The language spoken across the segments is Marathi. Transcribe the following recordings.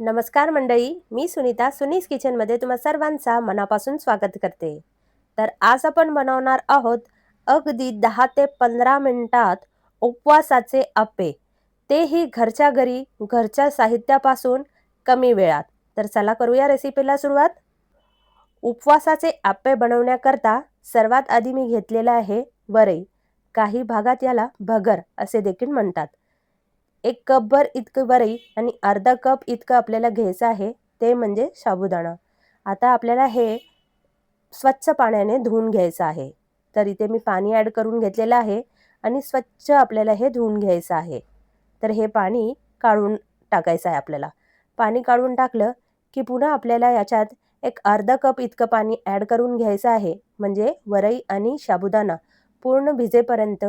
नमस्कार मंडळी मी सुनीता सुनीस किचनमध्ये तुम्हा सर्वांचा मनापासून स्वागत करते. तर आज आपण बनवणार आहोत अगदी दहा ते पंधरा मिनटात उपवासाचे आप्पे. तेही घरच्या घरी घरच्या साहित्यापासून कमी वेळात. तर चला करूया रेसिपीला सुरुवात. उपवासाचे आप्पे बनवण्याकरता सर्वात आधी मी घेतलेलं आहे वरई. काही भागात याला भगर असे देखील म्हणतात. एक कपभर इतकं वरई आणि अर्धा कप इतकं आपल्याला घ्यायचं आहे ते म्हणजे साबुदाणा. आता आपल्याला हे स्वच्छ पाण्याने धुवून घ्यायचं आहे. तर इथे मी पाणी ॲड करून घेतलेलं आहे आणि स्वच्छ आपल्याला हे धुवून घ्यायचं आहे. तर हे पाणी काढून टाकायचं आहे आपल्याला. पाणी काढून टाकलं की पुन्हा आपल्याला याच्यात एक अर्धा कप इतकं पाणी ॲड करून घ्यायचं आहे म्हणजे वरई आणि साबुदाणा. पूर्ण भिजेपर्यंत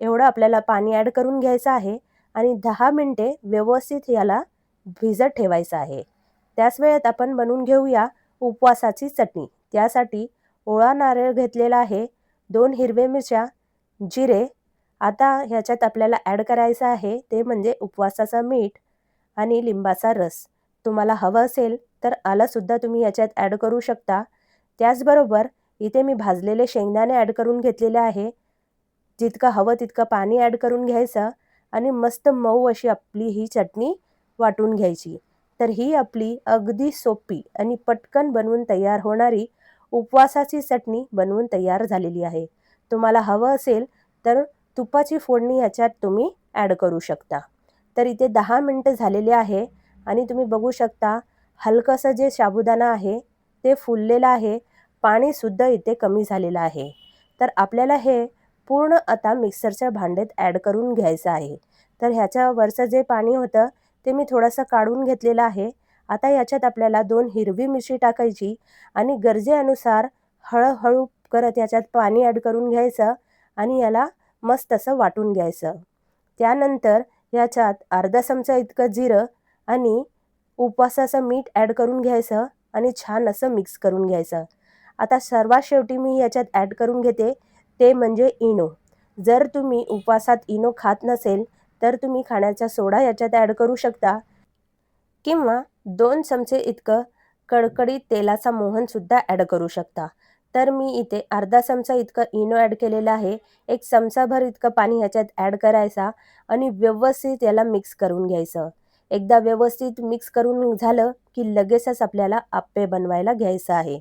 एवढं आपल्याला पाणी ॲड करून घ्यायचं आहे. आणि दहा मिनटे व्यवस्थित याला भिजत ठेवायचं आहे. त्याच वेळेत आपण बनवून घेऊया उपवासाची चटणी. त्यासाठी ओळा नारळ घेतलेला आहे दोन हिरवे मिरच्या जिरे. आता ह्याच्यात आपल्याला ॲड करायचं आहे ते म्हणजे उपवासाचं मीठ आणि लिंबाचा रस. तुम्हाला हवं असेल तर आलासुद्धा तुम्ही याच्यात ॲड करू शकता. त्याचबरोबर इथे मी भाजलेले शेंगदाणे ॲड करून घेतलेले आहे. जितकं हवं तितकं पाणी ॲड करून घ्यायचं. आणि मस्त मऊ अशी आपली ही चटणी वाटून घ्यायची. तर ही आपली अगदी सोपी आणि पटकन बनवून तयार होणारी उपवासाची चटणी बनवून तयार झालेली आहे. तुम्हाला हवं असेल तर तुपाची फोडणी ह्याच्यात तुम्ही ॲड करू शकता. तर इथे दहा मिनटं झालेले आहे आणि तुम्ही बघू शकता हलकंसं जे साबुदाणा आहे ते फुललेलं आहे. पाणीसुद्धा इथे कमी झालेलं आहे. तर आपल्याला हे पूर्ण आता मिक्सरच्या भांड्यात ॲड करून घ्यायचं आहे. तर ह्याच्यावरचं जे पाणी होतं ते मी थोडंसं काढून घेतलेलं आहे. आता याच्यात आपल्याला दोन हिरवी मिरची टाकायची आणि गरजेनुसार हळूहळू करत याच्यात पाणी ॲड करून घ्यायचं आणि याला मस्त असं वाटून घ्यायचं. त्यानंतर याच्यात अर्धा चमचा इतकं जिरं आणि उपवासाचं मीठ ॲड करून घ्यायचं आणि छान असं मिक्स करून घ्यायचं. आता सर्वात शेवटी मी याच्यात ॲड करून घेते. ते म्हणजे इनो. जर तुम्ही उपवासात इनो खात नसेल तर तुम्ही खाण्याचा सोडा याच्यात ॲड करू शकता. किंवा दोन चमचे इतकं कडकडीत तेलाचा मोहनसुद्धा ॲड करू शकता. तर मी इथे अर्धा चमचा इतकं इनो ॲड केलेलं आहे. एक चमचाभर इतकं पाणी ह्याच्यात ॲड करायचा आणि व्यवस्थित याला मिक्स करून घ्यायचं. एकदा व्यवस्थित मिक्स करून झालं की लगेचच आपल्याला आप्पे बनवायला घ्यायचं आहे.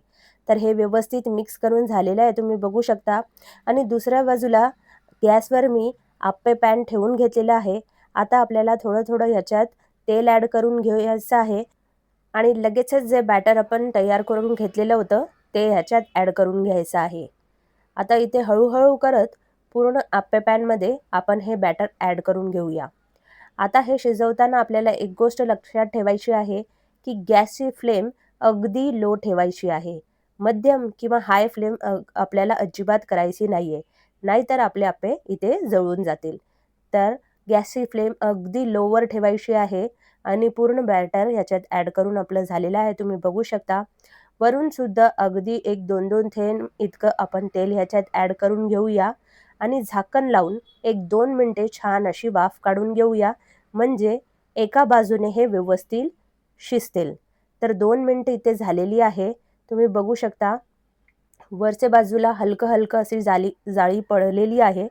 तर हे व्यवस्थित मिक्स करून झालेलं आहे. तुम्ही बघू शकता. आणि दुसऱ्या बाजूला गॅसवर मी आप्पे पॅन ठेवून घेतलेलं आहे. आता आपल्याला थोडं थोडं ह्याच्यात तेल ॲड करून घेऊयाचं आहे. आणि लगेचच जे बॅटर आपण तयार करून घेतलेलं होतं ते ह्याच्यात ॲड करून घ्यायचं आहे. आता इथे हळूहळू करत पूर्ण आप्पे पॅनमध्ये आपण हे बॅटर ॲड करून घेऊया. आता हे शिजवताना आपल्याला एक गोष्ट लक्षात ठेवायची आहे की गॅसची फ्लेम अगदी लो ठेवायची आहे. मध्यम किंवा हाय फ्लेम आपल्याला अजिबात करायची नाही आहे नाहीतर आपले आपे इथे जळून जातील. तर गॅसची फ्लेम अगदी लोवर ठेवायची आहे आणि पूर्ण बॅटर ह्याच्यात ॲड करून आपलं झालेलं आहे. तुम्ही बघू शकता. वरूनसुद्धा अगदी एक दोन दोन थेंब इतकं आपण तेल ह्याच्यात ॲड करून घेऊया. आणि झाकण लावून एक दोन मिनटे छान अशी वाफ काढून घेऊया. म्हणजे एका बाजूने हे व्यवस्थित शिजतील. तर दोन मिनटं इथे झालेली आहे. तुम्ही बघू शकता. वरच्या बाजूला हलकं हलकं अशी जाळी जाळी पडलेली आहे.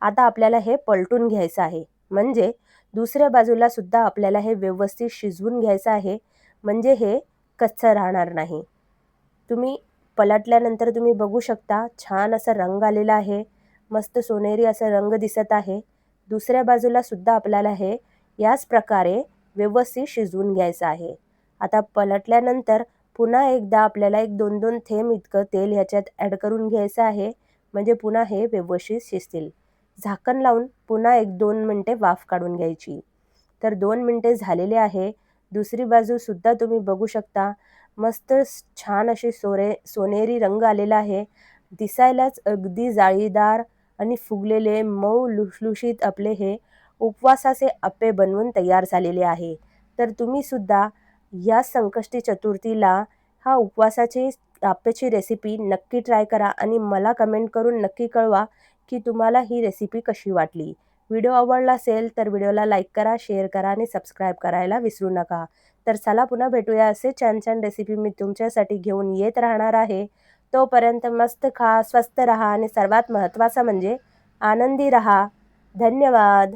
आता आपल्याला हे पलटून घ्यायचं आहे. म्हणजे दुसऱ्या बाजूला सुद्धा आपल्याला हे व्यवस्थित शिजवून घ्यायचं आहे. म्हणजे हे कच्चं राहणार नाही. तुम्ही पलटल्यानंतर तुम्ही बघू शकता छान असा रंग आलेला आहे. मस्त सोनेरी असा रंग दिसत आहे. दुसऱ्या बाजूला सुद्धा आपल्याला हे याच प्रकारे व्यवस्थित शिजवून घ्यायचं आहे. आता पलटल्यानंतर पुन्हा एकदा आपल्याला एक दोन दोन थेंब इतकं तेल ह्याच्यात ॲड करून घ्यायचं आहे. म्हणजे पुन्हा हे व्यवस्थित शिजतील. झाकण लावून पुन्हा एक दोन मिनटे वाफ काढून घ्यायची. तर दोन मिनटे झालेले आहे. दुसरी बाजूसुद्धा तुम्ही बघू शकता. मस्त छान अशी सोरे सोनेरी रंग आलेला आहे. दिसायलाच अगदी जाळीदार आणि फुगलेले मऊ लुसलुशीत आपले हे उपवासाचे अप्पे बनवून तयार झालेले आहे. तर तुम्हीसुद्धा या संकष्टी चतुर्थीला हा उपवासाची आप्याची रेसिपी नक्की ट्राय करा आणि मला कमेंट करून नक्की कळवा की तुम्हाला ही रेसिपी कशी वाटली. व्हिडिओ आवडला असेल तर व्हिडिओला लाईक करा शेअर करा आणि सबस्क्राईब करायला विसरू नका. तर चला पुन्हा भेटूया असे छान छान रेसिपी मी तुमच्यासाठी घेऊन येत राहणार आहे. तोपर्यंत मस्त खा स्वस्त रहा आणि सर्वात महत्त्वाचं म्हणजे आनंदी रहा. धन्यवाद.